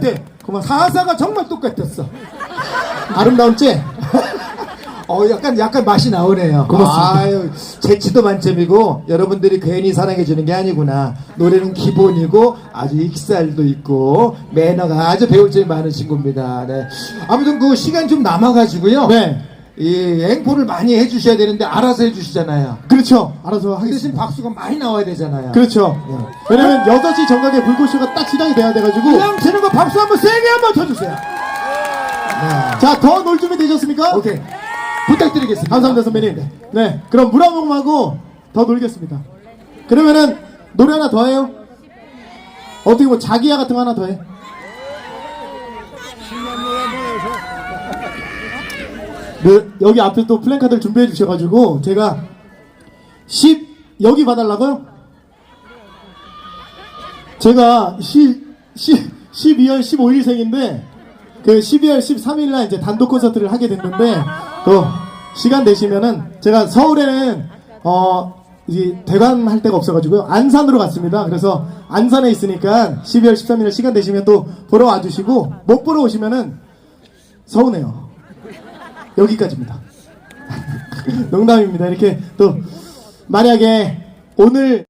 똑같아. 고맙습니다. 가사가 정말 똑같았어. 아름다운 째. 어, 약간, 약간 맛이 나오네요. 고맙습니다. 아유, 재치도 만점이고, 여러분들이 괜히 사랑해 주는 게 아니구나. 노래는 기본이고, 아주 익살도 있고, 매너가 아주 배울 점이 많은 친구입니다. 네. 아무튼 그 시간 좀 남아가지고요. 네. 이 앵콜을 많이 해주셔야 되는데, 알아서 해주시잖아요. 그렇죠. 알아서 그 대신 하겠습니다. 박수가 많이 나와야 되잖아요. 그렇죠. 네. 왜냐면 6시 정각에 불꽃쇼가 딱 시작이 돼야 돼가지고. 그냥 치는 거 박수 한번 세게 한번 쳐주세요. 네. 자, 더 놀 준비 되셨습니까? 오케이. 부탁드리겠습니다. 감사합니다, 선배님. 네. 그럼 물 한 모금하고 더 놀겠습니다. 그러면은 노래 하나 더 해요? 어떻게 뭐 자기야 같은 거 하나 더 해? 네, 여기 앞에 또 플랜카드를 준비해 주셔가지고 제가 10 여기 봐달라고요? 제가 10, 10, 12월 15일생인데 그 12월 13일 날 이제 단독 콘서트를 하게 됐는데 또 시간 되시면은 제가 서울에는 어 이제 대관 할 데가 없어가지고요 안산으로 갔습니다. 그래서 안산에 있으니까 12월 13일 시간 되시면 또 보러 와주시고 못 보러 오시면은 서운해요. 여기까지입니다. 농담입니다. 이렇게 또 만약에 오늘